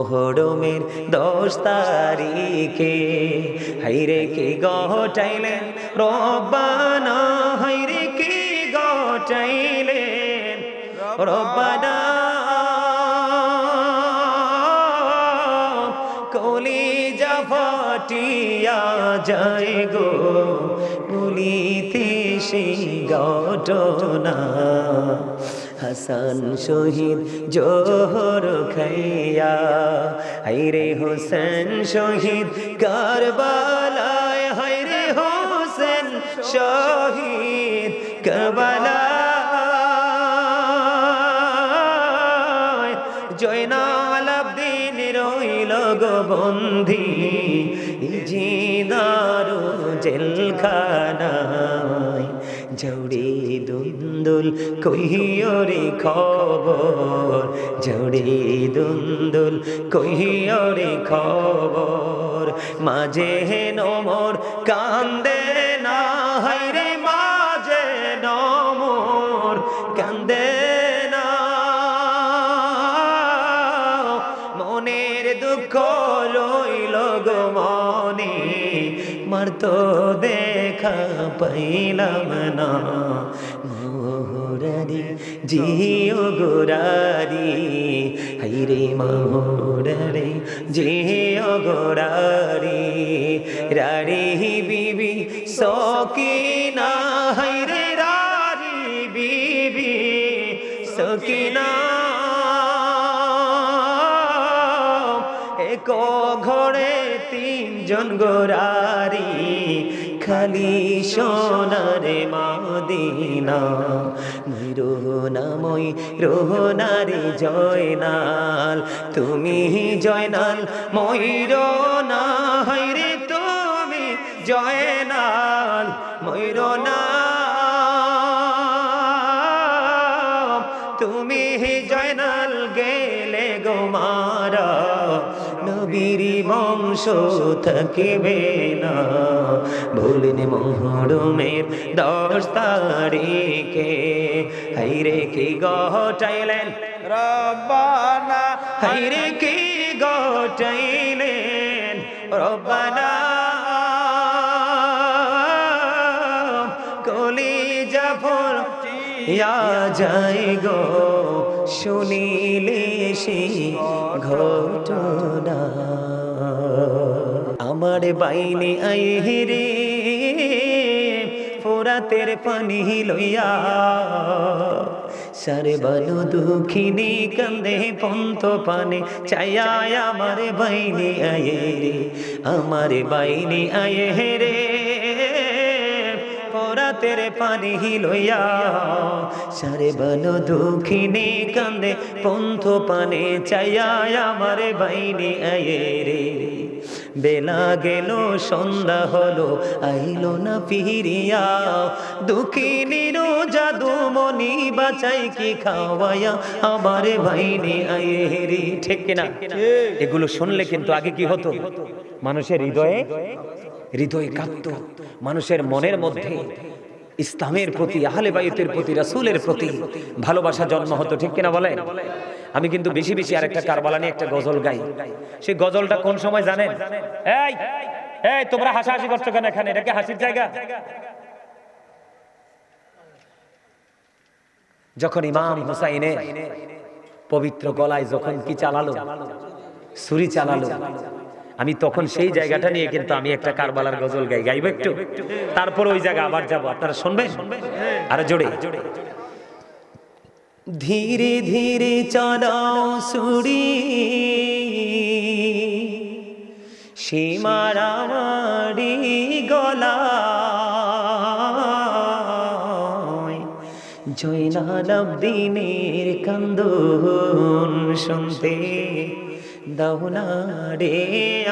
হরমের দশ তারিখে। হাইরে কি গটাইলেন? রব্বানা হাইরে কি গটাইলেন? রব্বানা। কলি যা ফাটিয়া যায় গো। বলিতে সেই ঘটনা। হাসান শহীদ জোহর খাইয়া হাইরে হোসেন শহীদ কারবালায় হাইরে হোসেন শহীদ কারবালায়। জয়নাল আব্দিন রইল গো বন্ধি জিদারু জেলখানায়। জৌড়ে দুন্দুল কহিয়রে খবর। জৌড়ে দুন্দুল কহিয়রে খবর। মাঝে নমর কান্দে দেখা পাইলাম না। মোহরারি জিও গোরারি, হাইরে মোহরারি জিও গোরারি, রারি বিবি সকিনা, হাইরে রারি বিবি সকিনা। তিনজন গোরারি, খালি সোনারে মাদিনা। মই রোহনা মই রোহনারে জয়নাল, তুমি জয়নাল মই রোনা হাইরে তুমি জয়নাল মই রোনা তুমি জয়নাল নবীর বংশ থাকিবে না। ভুলিন মহরমের দশ তারিখে। হাইরে কি গটাইলেন রব্বানা। হাইরে কি গটাইলেন রব্বানা। কলি যাই গো। শুনিলে সেই ঘটনা। আমার বাইনে আই রে, ফোরাতের পানি লইয়া। সারে বালু দুঃখিনী কান্দে পন্ত পানে, চাইয়া আমার বাইনে আয়ে রে, আমার বাইনে আয়ে রে। পরাতের পানি লইয়া, সারে বালো দুঃখিনী কান্দে, পন্থ পানে চাইয়া আমার বাইনি আয়ে রে। বেলা গেল, সন্ধ্যা হলো, আইলো না ফিরিয়া। দুঃখিনীর জাদু মনি বাঁচাই কি খাওয়াইয়া আমার ভাইনি আয়ে রে, ঠিক এগুলো শুনলে কিন্তু আগে কি হতো? মানুষের হৃদয়ে, হৃদয় কাঁপত। মানুষের মনের মধ্যে ইসলামের প্রতি, আহলে বাইতের প্রতি, রাসূলের প্রতি ভালোবাসা জন্ম হতো, ঠিক কিনা বলেন? আমি কিন্তু বেশি বেশি আরেকটা কারবালা নিয়ে একটা গজল গাই। সেই গজলটা কোন সময় জানেন? এই এই, তোমরা হাসাহাসি করছ কেন এখানে? এটা কি হাসির জায়গা? যখন ইমাম হুসাইনের পবিত্র গলায় যখন কি চালালো? ছুরি চালালো। আমি তখন সেই জায়গাটা নিয়ে কিন্তু আমি একটা কারবালার গজল গাই, গাইব একটু। তারপর ওই জায়গা আবার যাব। আপনারা শুনবেন? আরে জোরে। ধীরে ধীরে চালাও সুরি। সীমারামারি গলা। জয়নাল দিনের কান্দন শুনতে। দাওনা রে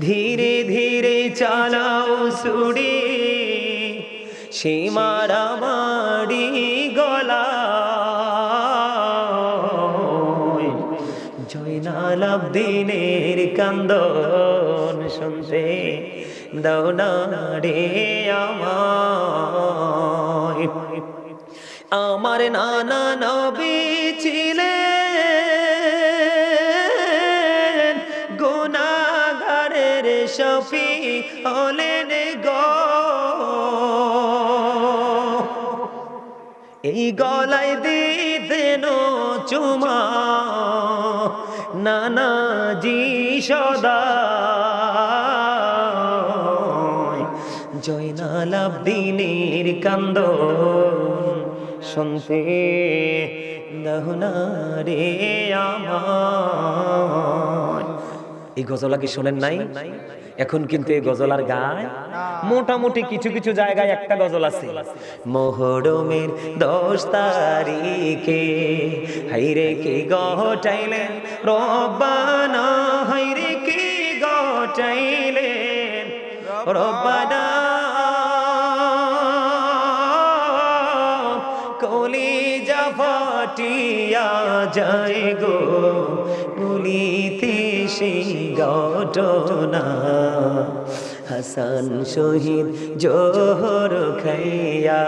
ধীরে ধীরে চালাও সুড়ি সীমারামারি গলা। জয়নাল দিনের কান্দন শুনতে দাওনা রে আমায় আমার নানা নবী ছিলেন। গোনাগারের শফি হলেন গো। এই গলায় দিদেন চুমা নানা জি সদা। জয়নালাভ দিনের কান্দ। শুনতে রে আমার। এই গজলা কি শোনেন নাই? এখন কিন্তু এই গজলার গায় মোটামুটি কিছু কিছু জায়গায় একটা গজল আছে। মোহরমের দশ তারিখে হাইরে কি গটাইলেন রব্বানা হাইরে কি গটাইলেন রব্বানা ফাটিয়া যায় গো। বলিতে সেই ঘটনা। হাসান শহীদ জোহর খাইয়া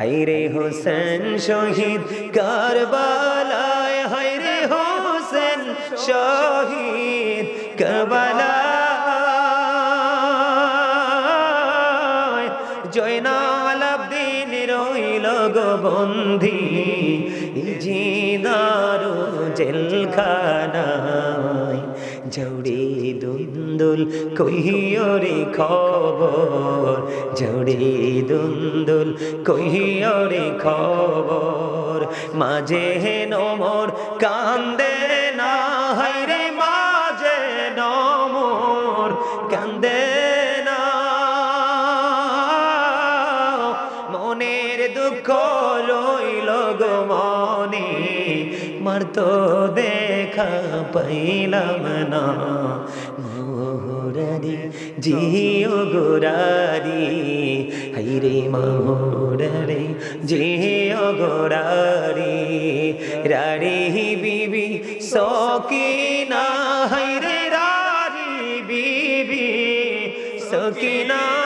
হাইরে হোসেন শহীদ কারবালায় হাইরে হোসেন শহীদ কারবালায়। বন্ধি, জিদারু জেলখানায় জৌড়ি দুন্দুল কহিয়রে খবর জৌড়ি দুন্দুল কহিয়রে খবর। মাঝে নমর কান্দে না হাইরে মাঝে নমর কান্দে মার তো দেখা পাইলাম না। মোহরারি, জিও গোরারি, হাইরে মোহরারি, জিও গোরারি, রারি বিবি সকিনা হাইরে রারি বিবি সকিনা এক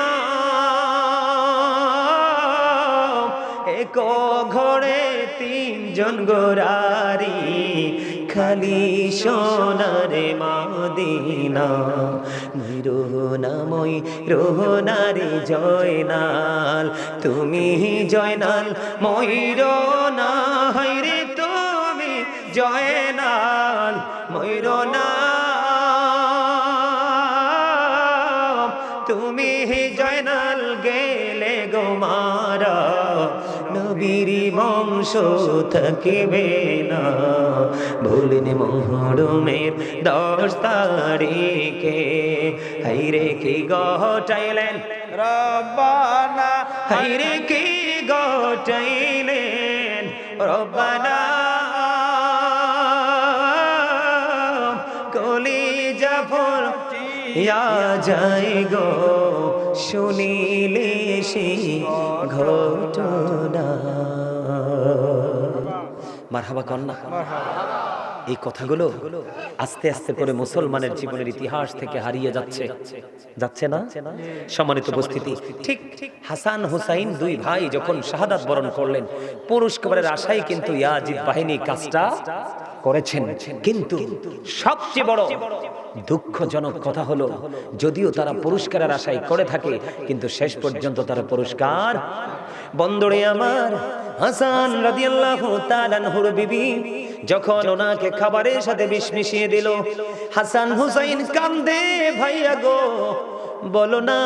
তিনজন গোরারি, খালি সোনারে মাদিনা। রোহনাময় রোহনারে জয়নাল, তুমি জয়নাল মই রোনা হাইরে তুমি জয়নাল মই না তুমি জয়নাল গেলে গো মারা। নবীর বংশ থাকিবে না। ভুলিনি মহরমের দশ তারিখে। হাইরে কি গটাইলেন রব্বানা। হাইরে কি গটাইলেন রব্বানা। কলি জাফর ইয়া যাই গো। শুনিলে সেই ঘটনা। মারহাবা কন্যা, এই কথাগুলো আস্তে আস্তে করে মুসলমানের জীবনের ইতিহাস থেকে হারিয়ে যাচ্ছে। যাচ্ছে না? সম্মানিত উপস্থিতি, ঠিক হাসান হুসাইন দুই ভাই যখন শাহাদাত বরণ করলেন, পুরস্কারের আশায় কিন্তু ইয়াজিদ বাহিনী কাজটা করেছেন। কিন্তু সবচেয়ে বড় দুঃখজনক কথা হলো, যদিও তারা পুরস্কারের আশায় করে থাকে, কিন্তু শেষ পর্যন্ত তারা পুরস্কার বন্দরে আমার হাসান রাদিয়াল্লাহু বিবি যখন ওনাকে খাবারের সাথে বিষ মিশিয়ে দিল, হাসান হুসাইন কান্দে, ভাইয়া গো বলো না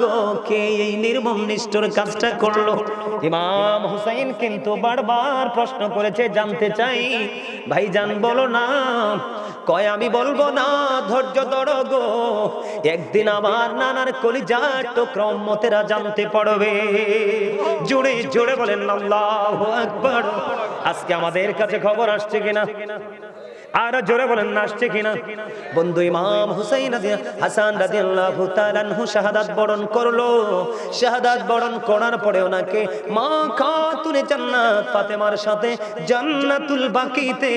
গো, কে এই নির্মম নিষ্ঠুর কাজটা করল? ইমাম হুসাইন কিন্তু বারবার প্রশ্ন করেছে, জানতে চাই। ভাই ভাইজান বলো না, কয় আমি বলব না, ধৈর্য ধরো গো। একদিন আমার নানার কলিজার তো ক্রমতেরা জানতে পারবে। জোরে জোরে বলেন, আল্লাহু আকবার। আজকে আমাদের কাছে খবর আসছে কিনা? আর জোরে বলেন না আসছে কিনা? বন্ধু ইমাম হুসাইন হাসান রাদিয়াল্লাহু তাআলা আনহু শাহাদাত বরণ করল। শাহাদাত বরণ করার পরে ওনাকে মা খাতুনে জান্নাত, ফাতেমার সাথে জান্নাতুল বাকিতে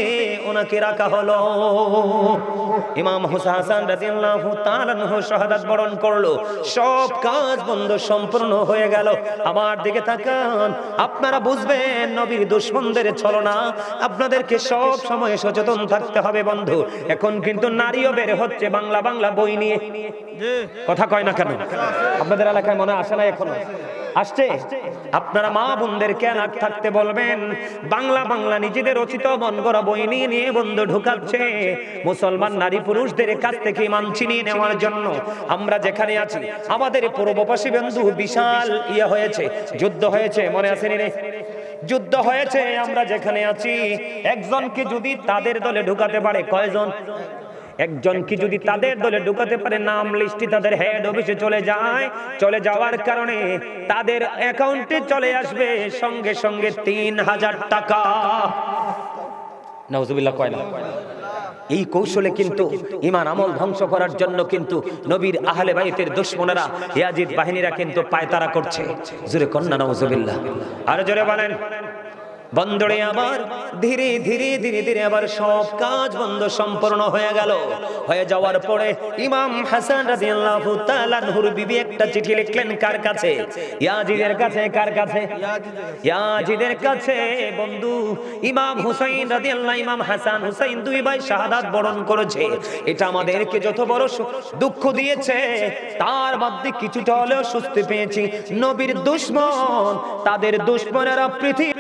ওনাকে রাখা হলো। ইমাম হুসা হাসান রাদিয়াল্লাহু তাআলা আনহু শাহাদাত বরণ করল। সব কাজ বন্ধ সম্পূর্ণ হয়ে গেল। আমার দিকে তাকান। আপনারা বুঝবেন, নবীর দুশ্মনদের ছলনা। আপনাদেরকে সব সময় সচেতন থাকতে থাকতে হবে বন্ধু। এখন কিন্তু নারীও বের হচ্ছে বাংলা বাংলা বই নিয়ে। কথা কয় না কেন? আপনাদের এলাকায় মনে আসে না এখনও? আসছে? আপনারা মা বোনদের কেন থাকতে বলবেন, বাংলা বাংলা নিজেদের রচিত মন গড়া বই নিয়ে নিয়ে বন্ধু ঢুকাচ্ছে। মুসলমান নারী পুরুষদের কাছ থেকে ইমান ছিনিয়ে নেওয়ার জন্য আমরা যেখানে আছি, আমাদের পূর্বপাশী বন্ধু বিশাল ইয়ে হয়েছে, যুদ্ধ হয়েছে, মনে আছে রে? যুদ্ধ হয়েছে, আমরা যেখানে আছি। একজনকে যদি তাদের দলে ঢুকাতে পারে, কয়জন? একজন কি যদি তাদের দলে ঢুকাতে পারে, নাম লিস্টে তাদের হেড অফিসে চলে যায়। চলে যাওয়ার কারণে তাদের অ্যাকাউন্টে চলে আসবে সঙ্গে সঙ্গে তিন হাজার টাকা। নজুবিল্লা কয় না? এই কৌশলে কিন্তু ইমান আমল ধ্বংস করার জন্য কিন্তু নবীর আহলে বাইতের দুশ্মনেরা ইয়াজিদ বাহিনীরা কিন্তু পায়তারা করছে। জোরে কন্যা নজবিল্লা আরও জোরে বলেন। বন্দরে আবার ধীরে ধীরে ধীরে ধীরে আবার সব কাজ বন্ধ সম্পূর্ণ হয়ে গেল। হয়ে যাওয়ার পরে ইমাম হাসান রাদিয়াল্লাহু তাআলা নূর বিবি একটা চিঠি লিখলেন, কার কাছে? ইয়াজিদের কাছে, কার কাছে? ইয়াজিদের কাছে, বন্ধু, ইমাম হুসাইন রাদিয়াল্লাহু, ইমাম হাসান হুসাইন দুই ভাই শাহাদাত বরণ করেছে। এটা আমাদেরকে যত বড় দুঃখ দিয়েছে, তার মধ্যে কিছুটা হলেও সুস্থ পেয়েছি। নবীর দুশ্মন, তাদের দুশ্মনেরা পৃথিবী